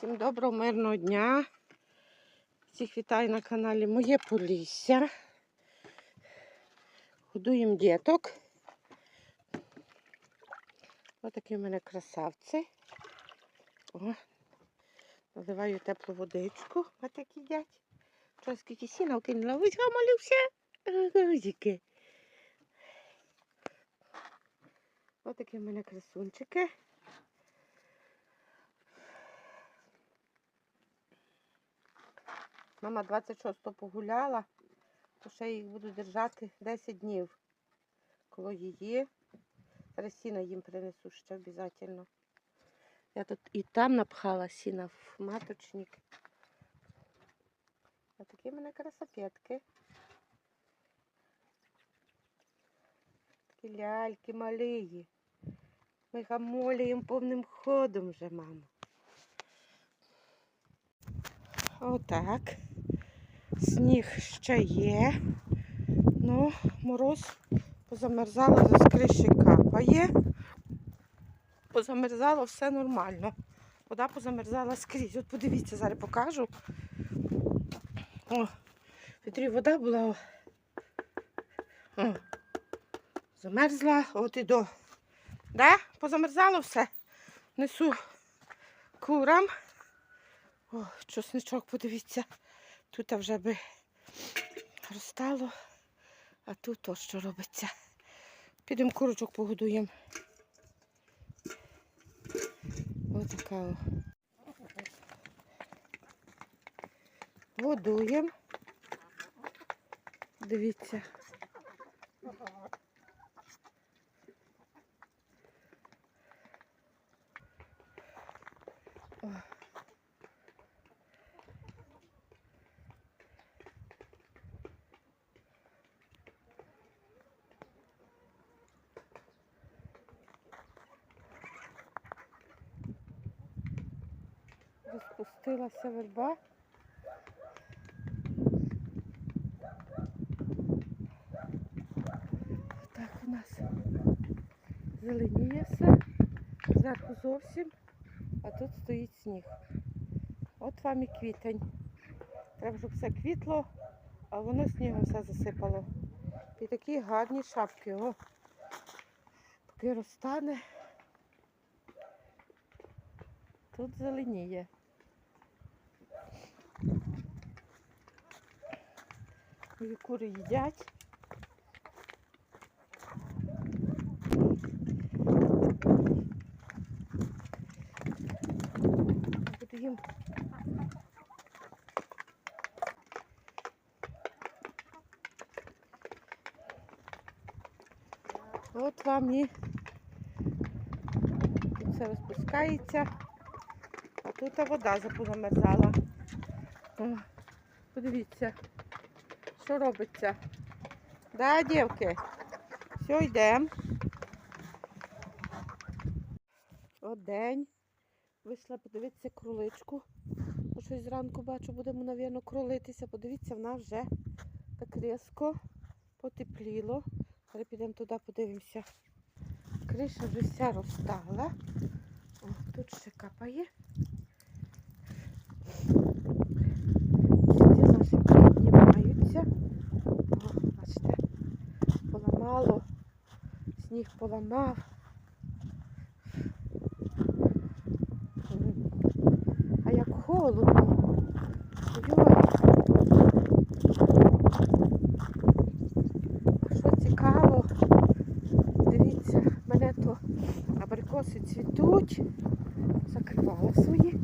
Всім доброго, мирного дня. Всіх вітаю на каналі Моє Полісся. Годуємо діток. Ось такі в мене красавці. О, наливаю теплу водичку. Ось так їдять. Вчора скільки сіна вкинула. Ось гамалився. Гузики. Ось такі в мене красунчики. Мама 26-го погуляла, то ще їх буду держати 10 днів коло її. Зараз сіна їм принесу ще обов'язково. Я тут і там напхала сіна в маточник. А такі в мене красопетки. Такі ляльки малії. Ми гамоліємо повним ходом вже, мама. Отак. Сніг ще є. Ну, мороз позамерзало, за скриші капає. Позамерзало все нормально. Вода позамерзала скрізь. От подивіться, зараз покажу. О, вітрі вода була. О. Замерзла, от і до. Да? Позамерзало все. Несу курам. О, чосничок, подивіться. Тут вже би розстало, а тут то що робиться. Підемо курочок погодуємо. Ось така. Годуємо. Дивіться. Розпустилася верба. Так у нас зеленіє все. Зверху зовсім, а тут стоїть сніг. От вам і квітень. Треба, щоб все квітло, а воно снігом все засипало. І такі гарні шапки. О. Поки розтане. Тут зеленіє. Мої кури їдять. От вам і все розпускається, а тут вода запозамерзала. О, Подивіться, що робиться. Да, дівки? Все, йдемо. От день. Вийшла подивитися кроличку. Бо щось зранку бачу, будемо, мабуть, кролитися. Подивіться, в нас вже так різко потепліло. Зараз підемо туди, подивимося. Криша вже вся розстала. О, тут ще капає. Поламало, сніг поламав. А як холодно. Що цікаво, дивіться, мене то абрикоси цвітуть, закривала свої.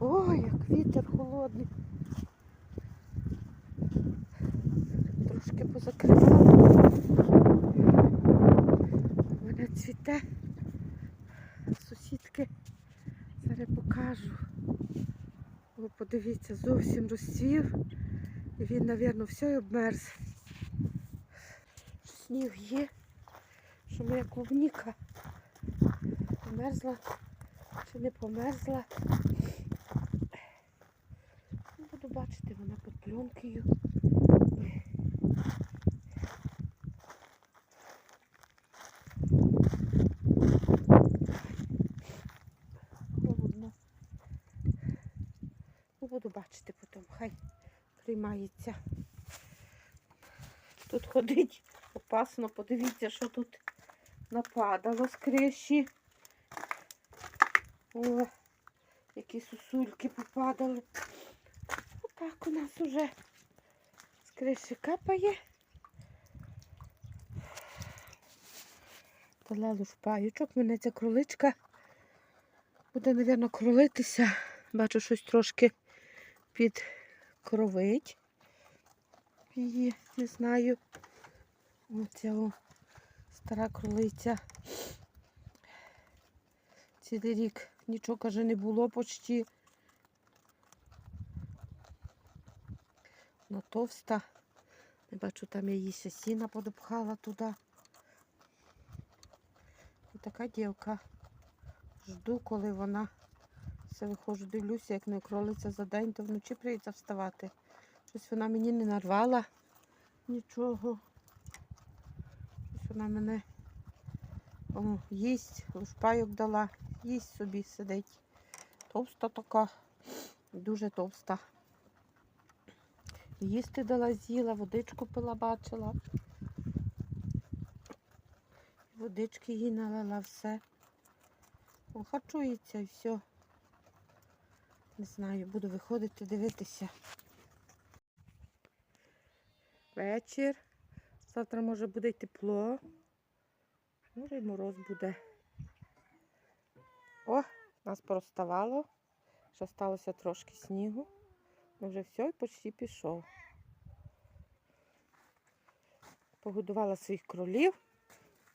Ой, як вітер холодний. Трошки позакривала. Мене цвіте. Сусідки. Зараз покажу. О, подивіться, зовсім розцвів. І він, мабуть, все обмерз. Сніг є, що моя клубніка померзла чи не померзла. Буду бачити, вона під пленкою. Холодно. Буду бачити потім. Хай приймається. Тут ходить опасно, подивіться, що тут нападало з криші. О, які сусульки попадали. Отак у нас уже з криші капає. Дала лушпаючок. Мене ця кроличка буде, мабуть, кролитися. Бачу, щось трошки підкровить. Її, не знаю. Оця стара кролиця. Цілий рік нічого, каже, не було почти. Вона товста. Я бачу, там я її ще сіна подопхала туди. І така дівка. Жду, коли вона все виходжу, дивлюся, як не кролиться за день, то вночі прийдеться вставати. Щось вона мені не нарвала нічого. Щось вона мене о, їсть, лушпайок дала, їсть собі сидить. Товста така, дуже товста. Їсти дала, з'їла, водичку пила, бачила. Водички їй налила все. Харчується і все. Не знаю, буду виходити дивитися. Вечір. Завтра може буде тепло. Може й мороз буде. О, нас пороставало. Ще сталося трошки снігу. Ну вже все і почти пішов. Погодувала своїх кролів.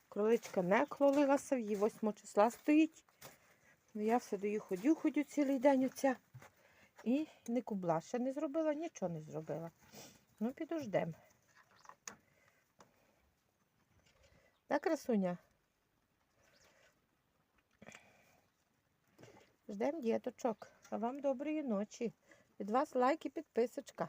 Кроличка не кролилася, в її 8 числа стоїть. Ну, я все даю ходю, ходю цілий день оця. І не кубла. Ще не зробила, нічого не зробила. Ну, підождемо. Так, красуня? Ждемо діточок. А вам доброї ночі. Від вас лайк і підписочка.